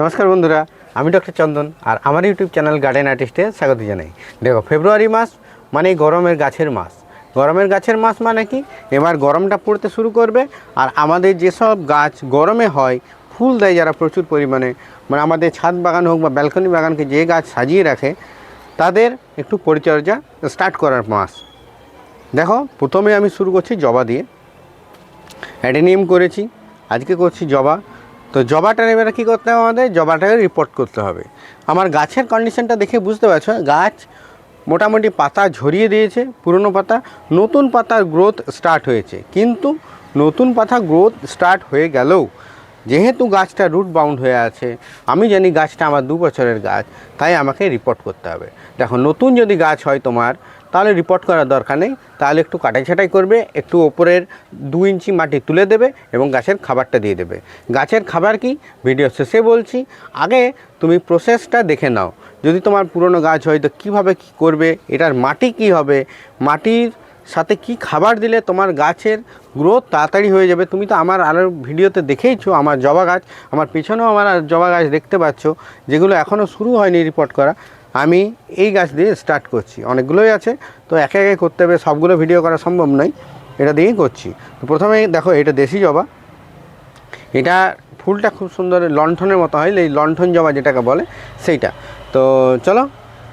নমস্কার বন্ধুরা, আমি ডক্টর চন্দন আর আমার ইউটিউব চ্যানেল গার্ডেন আর্টিস্টে স্বাগত জানাই। দেখো, ফেব্রুয়ারি মাস মানে গরমের গাছের মাস। গরমের গাছের মাস মানে কি? এবার গরমটা পড়তে শুরু করবে আর আমাদের যেসব গাছ গরমে হয়, ফুল দেয় যারা প্রচুর পরিমাণে মানে আমাদের ছাদ বাগান হোক বা ব্যালকনি বাগানকে যে গাছ সাজিয়ে রাখে, তাদের একটু পরিচর্যা স্টার্ট করার মাস। দেখো, প্রথমে আমি শুরু করছি জবা দিয়ে। অ্যাডেনিয়াম করেছি, আজকে করছি জবা। তো জবাটার এবারে কী করতে হবে আমাদের? জবাটাকে রিপোর্ট করতে হবে। আমার গাছের কন্ডিশনটা দেখে বুঝতে পারছ, গাছ মোটামুটি পাতা ঝরিয়ে দিয়েছে, পুরনো পাতা, নতুন পাতার গ্রোথ স্টার্ট হয়েছে। কিন্তু নতুন পাতা গ্রোথ স্টার্ট হয়ে গেলেও যেহেতু গাছটা রুট বাউন্ড হয়ে আছে, আমি জানি গাছটা আমার দু বছরের গাছ, তাই আমাকে রিপোর্ট করতে হবে। দেখো, নতুন যদি গাছ হয় তোমার তাহলে রিপোর্ট করার দরকার নেই। তাহলে একটু কাটাই ছাটাই করবে, একটু ওপরের দু ইঞ্চি মাটি তুলে দেবে এবং গাছের খাবারটা দিয়ে দেবে। গাছের খাবার কি? ভিডিও শেষে বলছি। আগে তুমি প্রসেসটা দেখে নাও। যদি তোমার পুরনো গাছ হয় তো কীভাবে কী করবে? এটার মাটি কি হবে? মাটির সাথে কি খাবার দিলে তোমার গাছের গ্রোথ তাড়াতাড়ি হয়ে যাবে? তুমি তো আমার আরও ভিডিওতে দেখেইছো, আমার জবা গাছ, আমার পিছনেও আমার জবা গাছ দেখতে পাচ্ছ, যেগুলো এখনও শুরু হয়নি রিপোর্ট করা। আমি এই গাছ দিয়ে স্টার্ট করছি। অনেকগুলোই আছে, তো একে একে করতে হবে, সবগুলো ভিডিও করা সম্ভব নয়, এটা দিয়েই করছি। তো প্রথমে দেখো, এটা দেশি জবা। এটা ফুলটা খুব সুন্দর লণ্ঠনের মতো হয়, এই লণ্ঠন জবা যেটাকে বলে, সেইটা। তো চলো,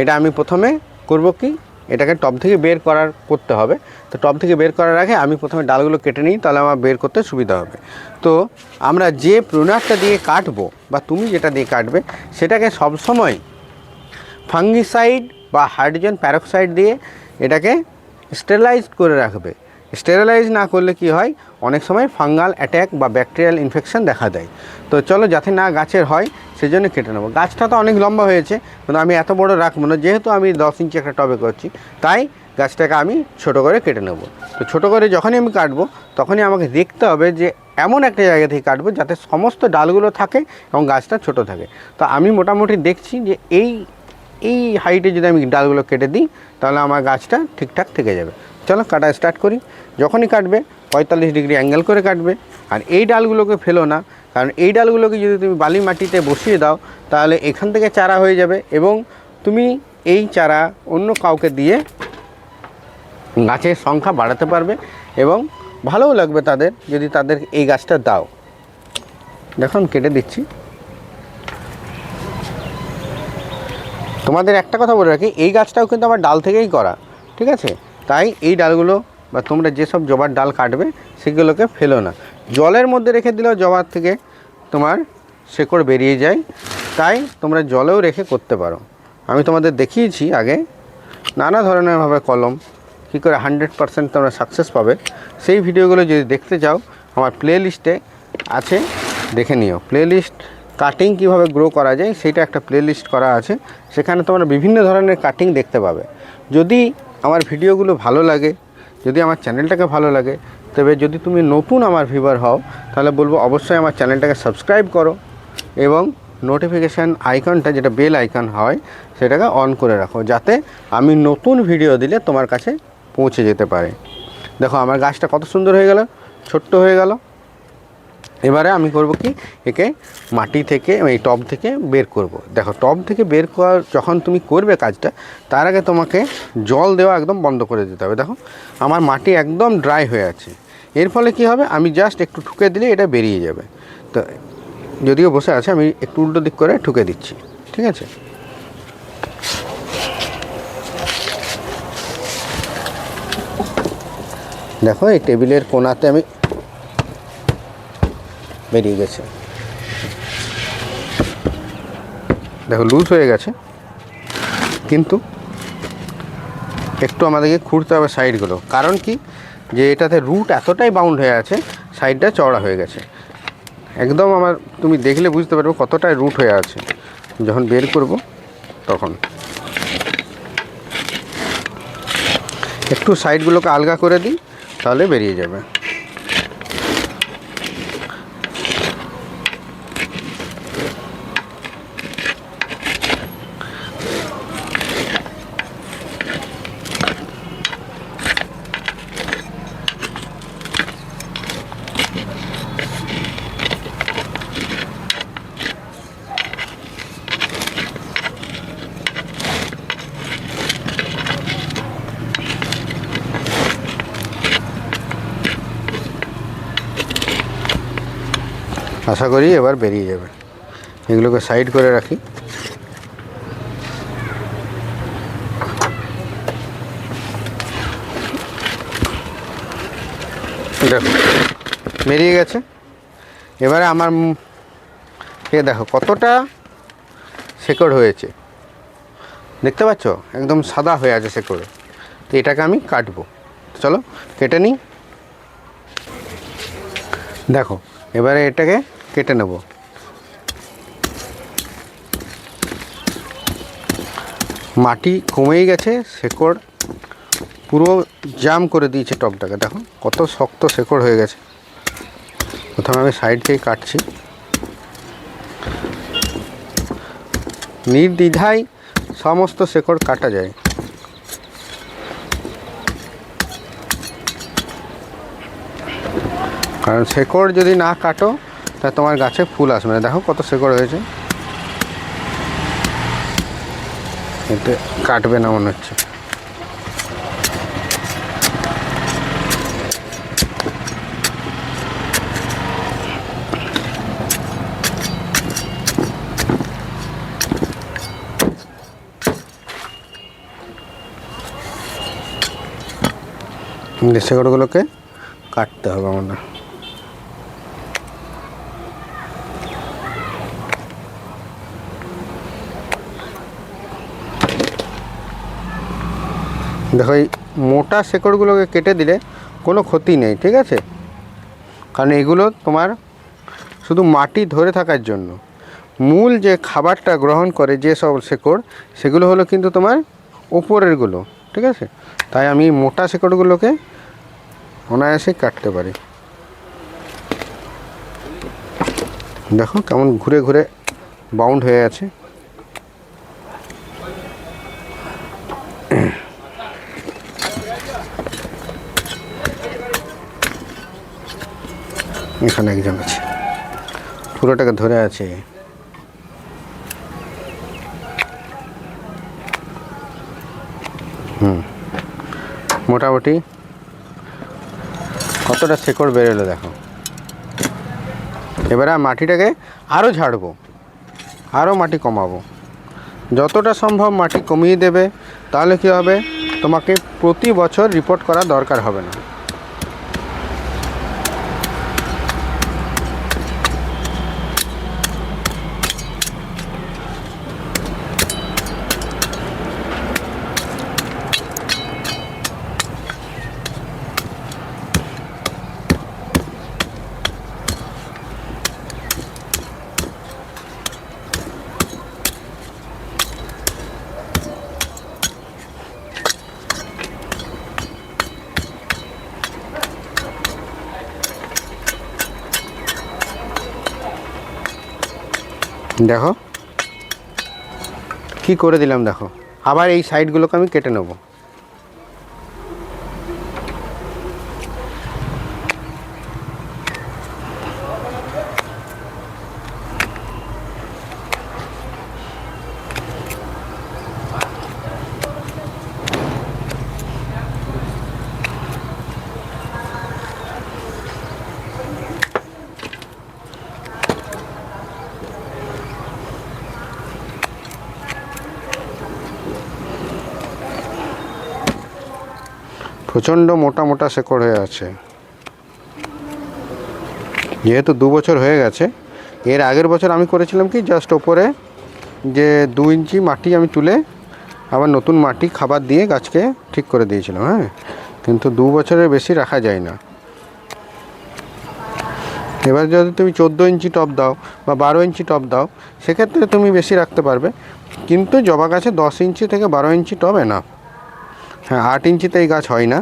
এটা আমি প্রথমে করব কি? এটাকে টব থেকে বের করার করতে হবে। তো টব থেকে বের করার আগে আমি প্রথমে ডালগুলো কেটে নিই, তাহলে আমার বের করতে সুবিধা হবে। তো আমরা যে প্রুনারটা দিয়ে কাটবো, বা তুমি যেটা দিয়ে কাটবে, সেটাকে সবসময় ফাঙ্গিসাইড বা হাইড্রোজেন প্যারক্সাইড দিয়ে এটাকে স্টেরিলাইজ করে রাখবে। স্টেরিলাইজ না করলে কি হয়? অনেক সময় ফাঙ্গাল অ্যাট্যাক বা ব্যাকটেরিয়াল ইনফেকশন দেখা দেয়। তো চলো যাতে না গাছের হয় সেই জন্য কেটে নেব। গাছটা তো অনেক লম্বা হয়েছে, কিন্তু আমি এত বড় রাখব না। যেহেতু আমি দশ ইঞ্চি একটা টবে করছি, তাই গাছটাকে আমি ছোট করে কেটে নেব। তো ছোট করে যখনই আমি কাটবো, তখনই আমাকে দেখতে হবে যে এমন একটা জায়গা থেকে কাটবো যাতে সমস্ত ডালগুলো থাকে এবং গাছটা ছোট থাকে। তো আমি মোটামুটি দেখছি যে এই এই হাইটে যদি আমি ডালগুলো কেটে দিই, তাহলে আমার গাছটা ঠিকঠাক থেকে যাবে। চলো কাটা স্টার্ট করি। যখনই কাটবে, পঁয়তাল্লিশ ডিগ্রি অ্যাঙ্গেল করে কাটবে। আর এই ডালগুলোকে ফেলো না, কারণ এই ডালগুলোকে যদি তুমি বালি মাটিতে বসিয়ে দাও, তাহলে এখান থেকে চারা হয়ে যাবে এবং তুমি এই চারা অন্য কাউকে দিয়ে গাছের সংখ্যা বাড়াতে পারবে এবং ভালোও লাগবে তাদের যদি তাদের এই গাছটা দাও। দেখুন, কেটে দিচ্ছি। তোমাদের একটা কথা বলে রাখি, এই গাছটাও কিন্তু আমার ডাল থেকেই করা, ঠিক আছে? তাই এই ডালগুলো বা তোমরা যেসব জবার ডাল কাটবে, সেগুলোকে ফেলো না। জলের মধ্যে রেখে দিলেও জবার থেকে তোমার শেকড় বেরিয়ে যায়, তাই তোমরা জলেও রেখে করতে পারো। আমি তোমাদের দেখিয়েছি আগে, নানা ধরনেরভাবে কলম, কী করে হান্ড্রেড পারসেন্ট তোমরা সাকসেস পাবে। সেই ভিডিওগুলো যদি দেখতে চাও, আমার প্লে লিস্টে আছে, দেখে নিও। প্লে লিস্ট কাটিং কীভাবে গ্রো করা যায় সেটা একটা প্লে লিস্ট করা আছে। সেখানে তোমরা বিভিন্ন ধরনের কাটিং দেখতে পাবে। যদি আমার ভিডিওগুলো ভালো লাগে, যদি আমার চ্যানেলটাকে ভালো লাগে, তবে যদি তুমি নতুন আমার ভিউয়ার হও, তাহলে বলব অবশ্যই আমার চ্যানেলটাকে সাবস্ক্রাইব করো এবং নোটিফিকেশান আইকনটা যেটা বেল আইকন হয়, সেটাকে অন করে রাখো, যাতে আমি নতুন ভিডিও দিলে তোমার কাছে পৌঁছে যেতে পারে। দেখো, আমার গাছটা কত সুন্দর হয়ে গেল, ছোট্ট হয়ে গেল। এবারে আমি করব কি? একে মাটি থেকে, এই টব থেকে বের করব। দেখো, টব থেকে বের করার যখন তুমি করবে কাজটা, তার আগে তোমাকে জল দেওয়া একদম বন্ধ করে দিতে হবে। দেখো, আমার মাটি একদম ড্রাই হয়ে আছে। এর ফলে কি হবে? আমি জাস্ট একটু ঠুকে দিলে এটা বেরিয়ে যাবে। তো, যদিও বসে আছে, আমি একটু উল্টো দিক করে ঠুকে দিচ্ছি। ঠিক আছে? দেখো, এই টেবিলের কোনাতে আমি বেরিয়ে গেছে। দেখো লুজ হয়ে গেছে। কিন্তু একটু আমাদেরকে খুঁড়তে হবে সাইডগুলো কারণ কি? যে এটাতে রুট এতটাই বাউন্ড হয়ে আছে সাইডটা চওড়া হয়ে গেছে। একদম আমার, তুমি দেখলে বুঝতে পারবে কতটাই রুট হয়ে আছে। যখন বের করব, তখন। একটু সাইডগুলোকে আলগা করে দিই, তাহলে বেরিয়ে যাবে। আশা করি এবার বেরিয়ে যাবে। এগুলোকে সাইড করে রাখি। দেখো, বেরিয়ে গেছে। এবারে আমার এ দেখো, কতটা শেকড় হয়েছে। দেখতে পাচ্ছ? একদম সাদা হয়ে আছে শেকড়ে তো এটাকে আমি কাটবো। চলো, কেটে নিই। দেখো, এবারে এটাকে কেটে নেব। মাটি কমেই গেছে, শেকড় পুরো জাম করে দিয়েছে টকটাকে। দেখো কত শক্ত শেকড় হয়ে গেছে। প্রথমে আমি সাইড থেকে কাটছি। নির্দ্বিধায় সমস্ত শেকড় কাটা যায়। কারণ শেকড় যদি না কাটো তা তোমার গাছে ফুল আসবে না। দেখো কত শেকড় হয়েছে। এতে কাটবে না মনে হচ্ছে। শেকড়গুলোকে কাটতে হবে আমাদের দেখো, এই মোটা শেকড়গুলোকে কেটে দিলে কোনো ক্ষতি নেই, ঠিক আছে? কারণ এগুলো তোমার শুধু মাটি ধরে থাকার জন্য। মূল যে খাবারটা গ্রহণ করে যে সব শেকড়, সেগুলো হলো কিন্তু তোমার ওপরেরগুলো ঠিক আছে? তাই আমি মোটা শেকড়গুলোকে অনায়াসে কাটতে পারি। দেখো, কেমন ঘুরে ঘুরে বাউন্ড হয়ে আছে। এখানে একজন আছে। পুরোটাকে ধরে আছে। হুম। মোটামুটি কতটা শেকড় বেরোলো দেখো। এবারে মাটিটাকে আরও ঝাড়বো আরও মাটি কমাবো। যতটা সম্ভব মাটি কমিয়ে দেবে, তাহলে কী হবে? তোমাকে প্রতি বছর রিপোর্ট করা দরকার হবে না। দেখো। কি করে দিলাম দেখো? আবার এই সাইডগুলোকে আমি কেটে নেব। প্রচণ্ড মোটা মোটা শেকড় হয়ে আছে। যেহেতু দু বছর হয়ে গেছে, এর আগের বছর আমি করেছিলাম কি জাস্ট ওপরে যে দু ইঞ্চি মাটি আমি তুলে আবার নতুন মাটি, খাবার দিয়ে গাছকে ঠিক করে দিয়েছিলাম হ্যাঁ? কিন্তু দু বছরের বেশি রাখা যায় না। এবার যদি তুমি চোদ্দ ইঞ্চি টপ দাও বা বারো ইঞ্চি টপ দাও, সেক্ষেত্রে তুমি বেশি রাখতে পারবে। কিন্তু জবা গাছে দশ ইঞ্চি থেকে বারো ইঞ্চি টব না হ্যাঁ আট ইঞ্চিতে এই গাছ হয় না।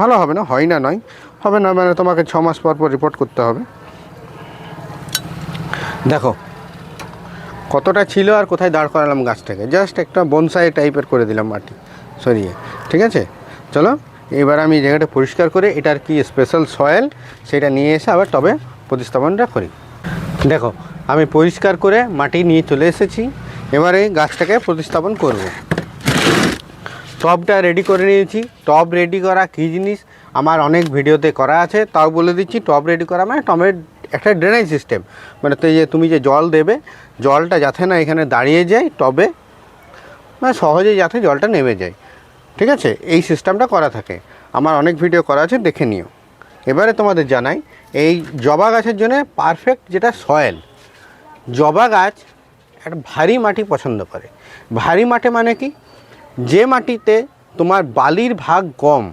ভালো হবে না, হয় না নয়। হবে না মানে তোমাকে ছ মাস পর পর রিপোর্ট করতে হবে। দেখো, কতটা ছিল আর কোথায় দাঁড় করালাম গাছটাকে। জাস্ট একটা বনসাই টাইপের করে দিলাম মাটি, সরিয়ে। ঠিক আছে? চলো, এবার আমি জায়গাটা পরিষ্কার করে এটার কি স্পেশাল সয়েল সেটা নিয়ে এসে আবার টবে প্রতিস্থাপনটা করি। দেখো, আমি পরিষ্কার করে মাটি নিয়ে চলে এসেছি। এবারে গাছটাকে প্রতিস্থাপন করব। টবটা রেডি করে নিয়েছি। টব রেডি করা কী জিনিস? আমার অনেক ভিডিওতে করা আছে, তাও বলে দিচ্ছি টব রেডি করা মানে টবের একটা ড্রেনেজ সিস্টেম মানে তো যে তুমি যে জল দেবে, জলটা যাতে না এখানে দাঁড়িয়ে যায়, টবে মানে সহজেই যাতে জলটা নেমে যায়। ঠিক আছে? এই সিস্টেমটা করা থাকে। আমার অনেক ভিডিও করা আছে, দেখে নিও। এবারে তোমাদের জানাই, এই জবা গাছের জন্য পারফেক্ট যেটা সয়েল জবা গাছ একটা ভারী মাটি পছন্দ করে। ভারী মাটি মানে কি? যে মাটিতে তোমার বালির ভাগ কম,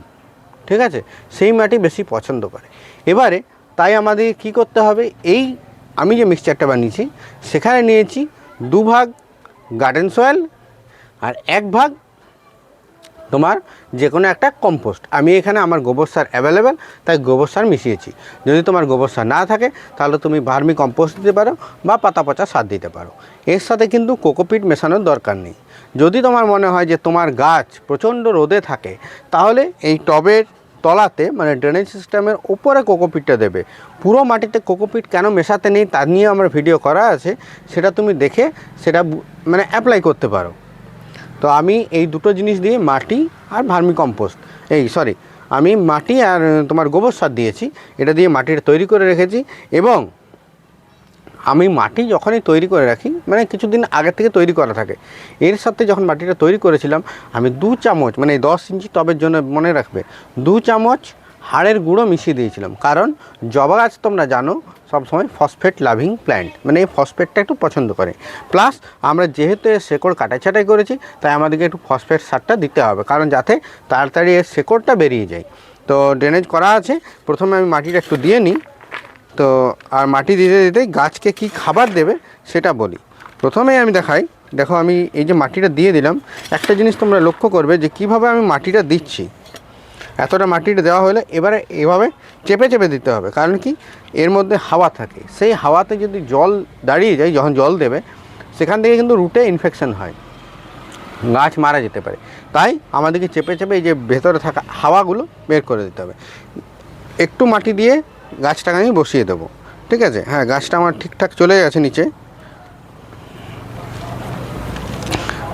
ঠিক আছে, সেই মাটি বেশি পছন্দ করে। এবারে তাই আমাদের কি করতে হবে, এই আমি যে মিক্সচারটা বানিয়েছি, সেখানে নিয়েছি দু ভাগ গার্ডেন সয়েল আর এক ভাগ তোমার যে কোনো একটা কম্পোস্ট আমি এখানে আমার গোবর সার অ্যাভেলেবেল তাই গোবর সার মিশিয়েছি। যদি তোমার গোবর সার না থাকে, তাহলে তুমি ভার্মি কম্পোস্ট দিতে পারো বা পাতা পচা সার দিতে পারো। এর সাথে কিন্তু কোকোপিট মেশানোর দরকার নেই। যদি তোমার মনে হয় যে তোমার গাছ প্রচণ্ড রোদে থাকে, তাহলে এই টবের তলাতে মানে ড্রেনেজ সিস্টেমের ওপরে কোকোপিটটা দেবে। পুরো মাটিতে কোকোপিট কেন মেশাতে নেই, তা নিয়ে আমার ভিডিও করা আছে। সেটা তুমি দেখে সেটা মানে অ্যাপ্লাই করতে পারো। তো আমি এই দুটো জিনিস দিয়ে মাটি আর ভার্মি কম্পোস্ট এই সরি আমি মাটি আর তোমার গোবর সার দিয়েছি। এটা দিয়ে মাটিটা তৈরি করে রেখেছি এবং আমি মাটি যখনই তৈরি করে রাখি মানে কিছুদিন আগে থেকে তৈরি করা থাকে। এর সাথে যখন মাটিটা তৈরি করেছিলাম, আমি দু চামচ মানে দশ ইঞ্চি টবের জন্য মনে রাখবে, দু চামচ হাড়ের গুঁড়ো মিশিয়ে দিয়েছিলাম। কারণ জবা গাছ তোমরা জানো সবসময় ফসফেট লাভিং প্ল্যান্ট মানে এই ফসফেটটা একটু পছন্দ করে। প্লাস আমরা যেহেতু এর শেকড় কাটাই ছাটাই করেছি, তাই আমাদেরকে একটু ফসফেট সারটা দিতে হবে, কারণ যাতে তাড়াতাড়ি এর শেকড়টা বেরিয়ে যায়। তো ড্রেনেজ করা আছে, প্রথমে আমি মাটিটা একটু দিয়ে নিই। তো, আর মাটি দিতে দিতে গাছকে কি খাবার দেবে, সেটা বলি। প্রথমেই আমি দেখাই, দেখো আমি এই যে মাটিটা দিয়ে দিলাম, একটা জিনিস তোমরা লক্ষ্য করবে যে কীভাবে আমি মাটিটা দিচ্ছি। এতটা মাটিটা দেওয়া হলে এবারে এভাবে চেপে চেপে দিতে হবে। কারণ কি? এর মধ্যে হাওয়া থাকে। সেই হাওয়াতে যদি জল দাঁড়িয়ে যায়, যখন জল দেবে, সেখান থেকে কিন্তু রুটে ইনফেকশন হয়। গাছ মারা যেতে পারে। তাই আমাদেরকে চেপে চেপে এই যে ভেতরে থাকা হাওয়াগুলো বের করে দিতে হবে। একটু মাটি দিয়ে গাছটাকে আমি বসিয়ে দেবো। ঠিক আছে? হ্যাঁ গাছটা আমার ঠিকঠাক চলে গেছে নিচে।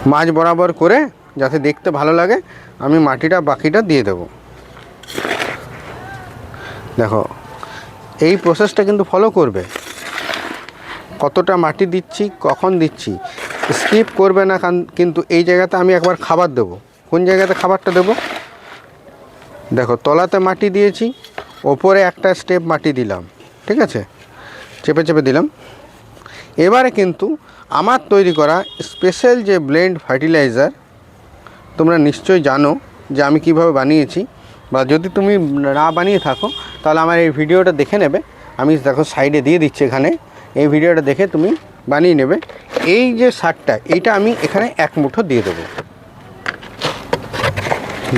মাছ বরাবর করে যাতে দেখতে ভালো লাগে, আমি মাটিটা, বাকিটা দিয়ে দেবো। দেখো, এই প্রসেসটা কিন্তু ফলো করবে। কতটা মাটি দিচ্ছি, কখন দিচ্ছি স্কিপ করবে না কান- কিন্তু এই জায়গাতে আমি একবার খাবার দেবো। কোন জায়গাতে খাবারটা দেবো? দেখো, তলাতে মাটি দিয়েছি, ওপরে একটা স্টেপ মাটি দিলাম, ঠিক আছে? চেপে চেপে দিলাম। এবারে কিন্তু আমার তৈরি করা স্পেশাল যে ব্লেন্ড ফার্টিলাইজার তোমরা নিশ্চয়ই জানো যে আমি কীভাবে বানিয়েছি। বা যদি তুমি না বানিয়ে থাকো, তাহলে আমার এই ভিডিওটা দেখে নেবে। আমি দেখো সাইডে দিয়ে দিচ্ছি এখানে। এই ভিডিওটা দেখে তুমি বানিয়ে নেবে। এই যে সারটা এইটা আমি এখানে এক মুঠো দিয়ে দেবো।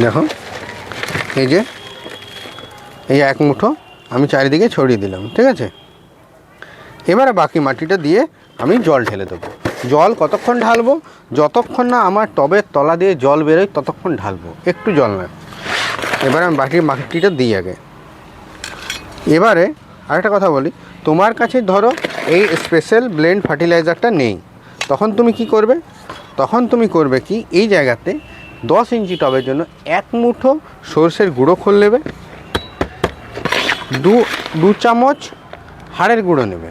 দেখো, এই যে, এই এক মুঠো আমি চারিদিকে ছড়িয়ে দিলাম, ঠিক আছে? এবারে বাকি মাটিটা দিয়ে আমি জল ঢেলে দেবো। জল কতক্ষণ ঢালবো? যতক্ষণ না আমার টবের তলা দিয়ে জল বেরোয়, ততক্ষণ ঢালবো। একটু জল না। এবারে আমি বাকি মাটিটা দিই আগে। এবারে আরেকটা কথা বলি, তোমার কাছে ধরো এই স্পেশাল ব্লেন্ড ফার্টিলাইজারটা নেই, তখন তুমি কি করবে? তখন তুমি করবে কি, এই জায়গাতে দশ ইঞ্চি টবের জন্য এক মুঠো সর্ষের গুঁড়ো খোল নেবে, দু দু চামচ হাড়ের গুঁড়ো নেবে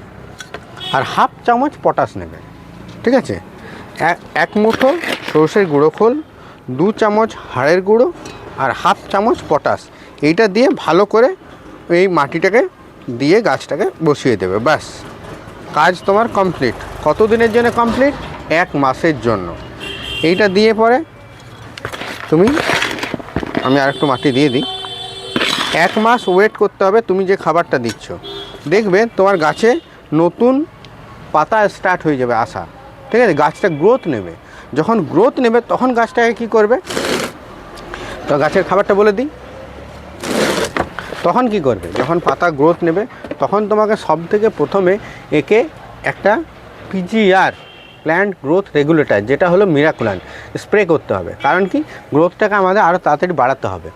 আর হাফ চামচ পটাশ নেবে, ঠিক আছে? এক মুঠো সর্ষের গুঁড়ো খোল, দু চামচ হাড়ের গুঁড়ো আর হাফ চামচ পটাশ। এইটা দিয়ে ভালো করে এই মাটিটাকে দিয়ে গাছটাকে বসিয়ে দেবে, ব্যাস। কাজ তোমার কমপ্লিট। কত দিনের জন্য কমপ্লিট? এক মাসের জন্য। এইটা দিয়ে পরে তুমি, আমি আরেকটু মাটি দিয়ে দিই। এক মাস ওয়েট করতে হবে তুমি যে খাবারটা দিচ্ছ। দেখবে তোমার গাছে নতুন পাতা স্টার্ট হয়ে যাবে আসা ঠিক আছে? গাছটা গ্রোথ নেবে। যখন গ্রোথ নেবে তখন গাছটাকে কি করবে? তো গাছের খাবারটা বলে দিই। তখন কি করবে? যখন পাতা গ্রোথ নেবে, তখন তোমাকে সব থেকে প্রথমে একে একটা পিজিআর প্ল্যান্ট গ্রোথ রেগুলেটর যেটা হলো মিরাকুলান স্প্রে করতে হবে। কারণ কি? গ্রোথটাকে আমাদের আরও তাড়াতাড়ি বাড়াতে হবে।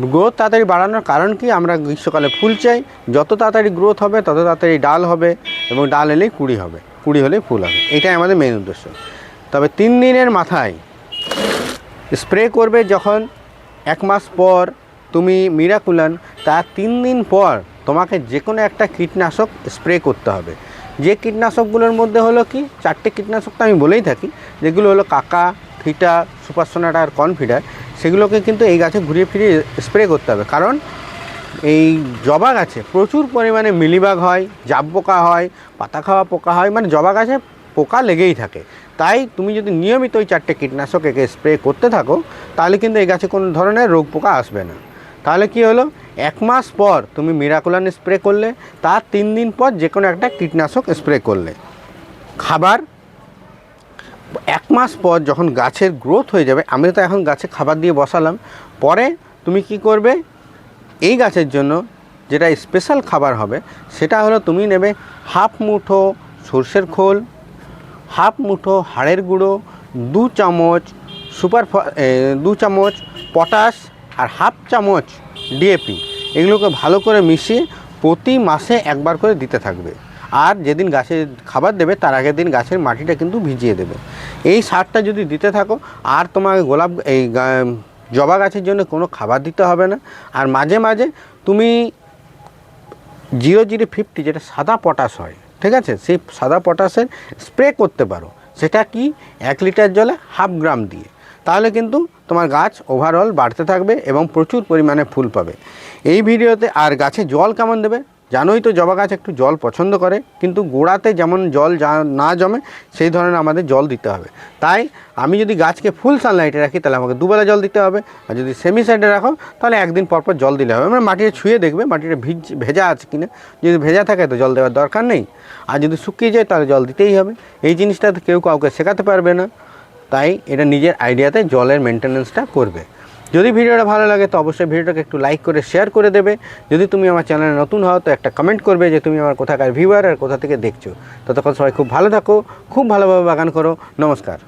গ্রোথ তাড়াতাড়ি বাড়ানোর কারণ কি? আমরা গ্রীষ্মকালে ফুল চাই। যত তাড়াতাড়ি গ্রোথ হবে, তত তাড়াতাড়ি ডাল হবে এবং ডাল এলেই কুড়ি হবে। কুড়ি হলেই ফুল হবে। এটাই আমাদের মেন উদ্দেশ্য। তবে তিন দিনের মাথায় স্প্রে করবে যখন এক মাস পর তুমি মিরাকুলান তার তিন দিন পর তোমাকে যে কোনো একটা কীটনাশক স্প্রে করতে হবে। যে কীটনাশকগুলোর মধ্যে হলো কি, চারটে কীটনাশক তো আমি বলেই থাকি, যেগুলো হলো কাকা ফিটা সুপারসোনাটা আর কনফিডার, সেগুলোকে কিন্তু এই গাছে ঘুরিয়ে ফিরিয়ে স্প্রে করতে হবে। কারণ এই জবা গাছে প্রচুর পরিমাণে মিলিবাগ হয় জাব পোকা হয়, পাতা খাওয়া পোকা হয় মানে জবা গাছে পোকা লেগেই থাকে। তাই তুমি যদি নিয়মিত ওই চারটে কীটনাশক একে স্প্রে করতে থাকো, তাহলে কিন্তু এই গাছে কোনো ধরনের রোগ পোকা আসবে না। তাহলে কি হলো? এক মাস পর তুমি মিরাকুলান স্প্রে করলে, তার তিন দিন পর যে কোনো একটা কীটনাশক স্প্রে করলে। খাবার, এক মাস পর যখন গাছের গ্রোথ হয়ে যাবে, আমি তো এখন গাছে খাবার দিয়ে বসালাম, পরে তুমি কি করবে? এই গাছের জন্য যেটা স্পেশাল খাবার হবে, সেটা হলো তুমি নেবে হাফ মুঠো সর্ষের খোল হাফ মুঠো হাড়ের গুঁড়ো, দু চামচ সুপার দু চামচ পটাশ আর হাফ চামচ ডিএপি এগুলোকে ভালো করে মিশিয়ে প্রতি মাসে একবার করে দিতে থাকবে। আর যেদিন গাছে খাবার দেবে, তার আগের দিন গাছের মাটিটা কিন্তু ভিজিয়ে দেবে। এই সারটা যদি দিতে থাকো, আর তোমাকে গোলাপ, এই জবা গাছের জন্য কোনো খাবার দিতে হবে না। আর মাঝে মাঝে তুমি জিরো জিরো ফিফটি যেটা সাদা পটাশ হয় ঠিক আছে? সেই সাদা পটাশের স্প্রে করতে পারো। সেটা কি? এক লিটার জলে হাফ গ্রাম দিয়ে। তাহলে কিন্তু তোমার গাছ ওভারঅল বাড়তে থাকবে এবং প্রচুর পরিমাণে ফুল পাবে। এই ভিডিওতে আর গাছে জল কেমন দেবে? জানোই তো জবা গাছ একটু জল পছন্দ করে, কিন্তু গোড়াতে যেমন জল যা- না জমে, সেই ধরনের আমাদের জল দিতে হবে। তাই আমি যদি গাছকে ফুল সানলাইটে রাখি, তাহলে আমাকে দুবেলা জল দিতে হবে, আর যদি সেমি সাইডে রাখো, তাহলে একদিন পর পর জল দিলে হবে। মানে মাটিটা ছুঁয়ে দেখবে মাটিটা ভিজ, ভেজা আছে কিনা। যদি ভেজা থাকে তো জল দেওয়ার দরকার নেই। আর যদি শুকিয়ে যায়, তাহলে জল দিতেই হবে। এই জিনিসটা কেউ কাউকে শেখাতে পারবে না। তাই এটা নিজের আইডিয়াতে জলের মেনটেনেন্সটা করবে। যদি ভিডিওটা ভালো লাগে, তো অবশ্যই ভিডিওটাকে একটু লাইক করে শেয়ার করে দেবে। যদি তুমি আমার চ্যানেলে নতুন হও, তো একটা কমেন্ট করবে যে, তুমি আমার কোথাকার ভিউয়ার আর কোথা থেকে দেখছ? ততক্ষণ সবাই খুব ভালো থাকো, খুব ভালোভাবে বাগান করো। নমস্কার।